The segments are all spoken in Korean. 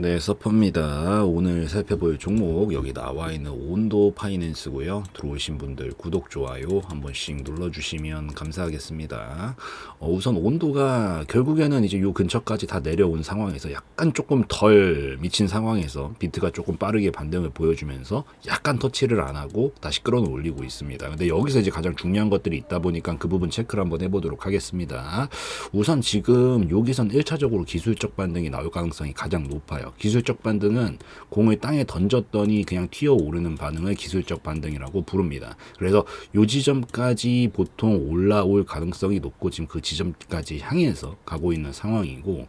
네, 서퍼입니다. 오늘 살펴볼 종목 여기 나와 있는 온도 파이낸스고요. 들어오신 분들 구독, 좋아요 한 번씩 눌러주시면 감사하겠습니다. 어, 우선 온도가 결국에는 이제 요 근처까지 다 내려온 상황에서 약간 조금 덜 미친 상황에서 비트가 조금 빠르게 반등을 보여주면서 약간 터치를 안 하고 다시 끌어올리고 있습니다. 근데 여기서 이제 가장 중요한 것들이 있다 보니까 그 부분 체크를 한번 해보도록 하겠습니다. 우선 지금 여기선 1차적으로 기술적 반등이 나올 가능성이 가장 높아요. 기술적 반등은 공을 땅에 던졌더니 그냥 튀어오르는 반응을 기술적 반등이라고 부릅니다. 그래서 요 지점까지 보통 올라올 가능성이 높고 지금 그 지점까지 향해서 가고 있는 상황이고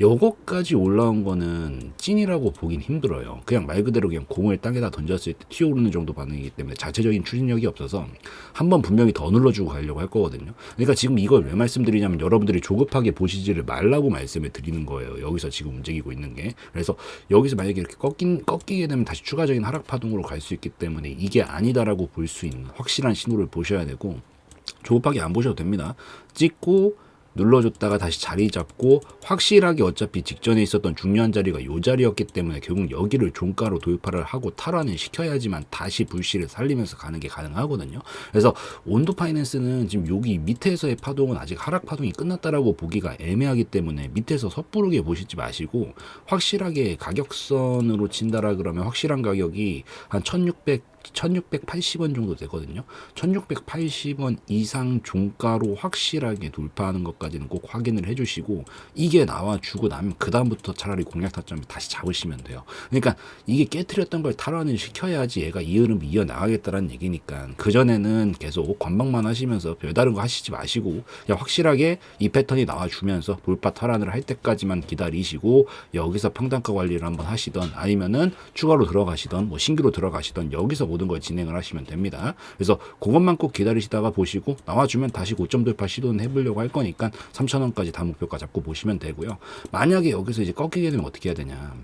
요거까지 올라온 거는 찐이라고 보긴 힘들어요. 그냥 말 그대로 그냥 공을 땅에다 던졌을 때 튀어오르는 정도 반응이기 때문에 자체적인 추진력이 없어서 한 번 분명히 더 눌러주고 가려고 할 거거든요. 그러니까 지금 이걸 왜 말씀드리냐면 여러분들이 조급하게 보시지를 말라고 말씀을 드리는 거예요. 여기서 지금 움직이고 있는 게. 그래서 여기서 만약에 이렇게 꺾인, 꺾이게 되면 다시 추가적인 하락 파동으로 갈 수 있기 때문에 이게 아니다라고 볼 수 있는 확실한 신호를 보셔야 되고 조급하게 안 보셔도 됩니다. 찍고 눌러줬다가 다시 자리 잡고 확실하게 어차피 직전에 있었던 중요한 자리가 요 자리였기 때문에 결국 여기를 종가로 돌파를 하고 탈환을 시켜야지만 다시 불씨를 살리면서 가는 게 가능하거든요. 그래서 온도 파이낸스는 지금 여기 밑에서의 파동은 아직 하락 파동이 끝났다라고 보기가 애매하기 때문에 밑에서 섣부르게 보시지 마시고 확실하게 가격선으로 친다라 그러면 확실한 가격이 한 1600, 1680원 정도 되거든요. 1680원 이상 종가로 확실하게 돌파하는 것까지는 꼭 확인을 해주시고 이게 나와주고 나면 그 다음부터 차라리 공략 타점을 다시 잡으시면 돼요. 그러니까 이게 깨트렸던 걸 탈환을 시켜야지 얘가 이 흐름 이어 나가겠다라는 얘기니까 그 전에는 계속 관망만 하시면서 별다른 거 하시지 마시고 그냥 확실하게 이 패턴이 나와주면서 돌파 탈환을 할 때까지만 기다리시고 여기서 평단가 관리를 한번 하시던 아니면은 추가로 들어가시던 뭐 신규로 들어가시던 여기서 모든 걸 진행을 하시면 됩니다. 그래서 그것만 꼭 기다리시다가 보시고 나와주면 다시 고점 돌파 시도는 해보려고 할 거니까 3,000원까지 다 목표가 잡고 보시면 되고요. 만약에 여기서 이제 꺾이게 되면 어떻게 해야 되냐.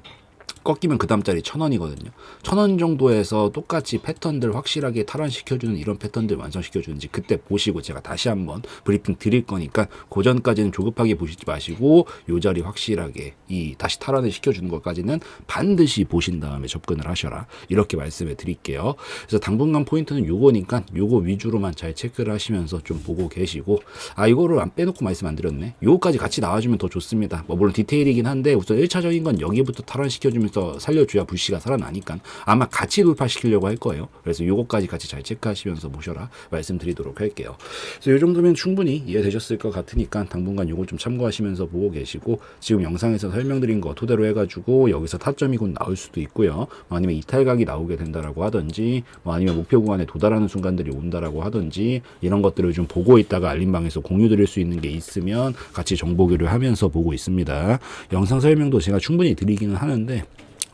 꺾이면 그 다음 자리 천 원이거든요. 천 원 정도에서 똑같이 패턴들 확실하게 탈환시켜주는 이런 패턴들 완성시켜주는지 그때 보시고 제가 다시 한번 브리핑 드릴 거니까 그 전까지는 조급하게 보시지 마시고 요 자리 확실하게 이 다시 탈환을 시켜주는 것까지는 반드시 보신 다음에 접근을 하셔라 이렇게 말씀을 드릴게요. 그래서 당분간 포인트는 요거니까 요거 위주로만 잘 체크를 하시면서 좀 보고 계시고 아 이거를 안 빼놓고 말씀 안 드렸네. 요거까지 같이 나와주면 더 좋습니다. 뭐 물론 디테일이긴 한데 우선 1차적인 건 여기부터 탈환시켜주면 서 살려줘야 불씨가 살아나니까 아마 같이 돌파시키려고 할 거예요. 그래서 요거까지 같이 잘 체크하시면서 보셔라 말씀드리도록 할게요. 그래서 요 정도면 충분히 이해되셨을 것 같으니까 당분간 요걸 좀 참고하시면서 보고 계시고 지금 영상에서 설명드린 거 토대로 해가지고 여기서 타점이 곧 나올 수도 있고요. 뭐 아니면 이탈각이 나오게 된다라고 하든지 뭐 아니면 목표 구간에 도달하는 순간들이 온다라고 하든지 이런 것들을 좀 보고 있다가 알림방에서 공유 드릴 수 있는 게 있으면 같이 정보 교류를 하면서 보고 있습니다. 영상 설명도 제가 충분히 드리기는 하는데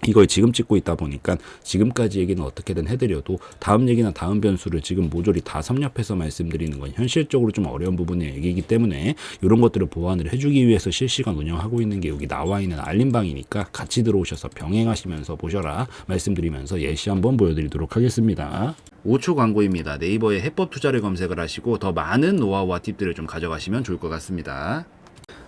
이걸 지금 찍고 있다 보니까 지금까지 얘기는 어떻게든 해드려도 다음 얘기나 다음 변수를 지금 모조리 다 섭렵해서 말씀드리는 건 현실적으로 좀 어려운 부분의 얘기이기 때문에 이런 것들을 보완을 해주기 위해서 실시간 운영하고 있는 게 여기 나와 있는 알림방이니까 같이 들어오셔서 병행하시면서 보셔라 말씀드리면서 예시 한번 보여드리도록 하겠습니다. 5초 광고입니다. 네이버에 해법 투자를 검색을 하시고 더 많은 노하우와 팁들을 좀 가져가시면 좋을 것 같습니다.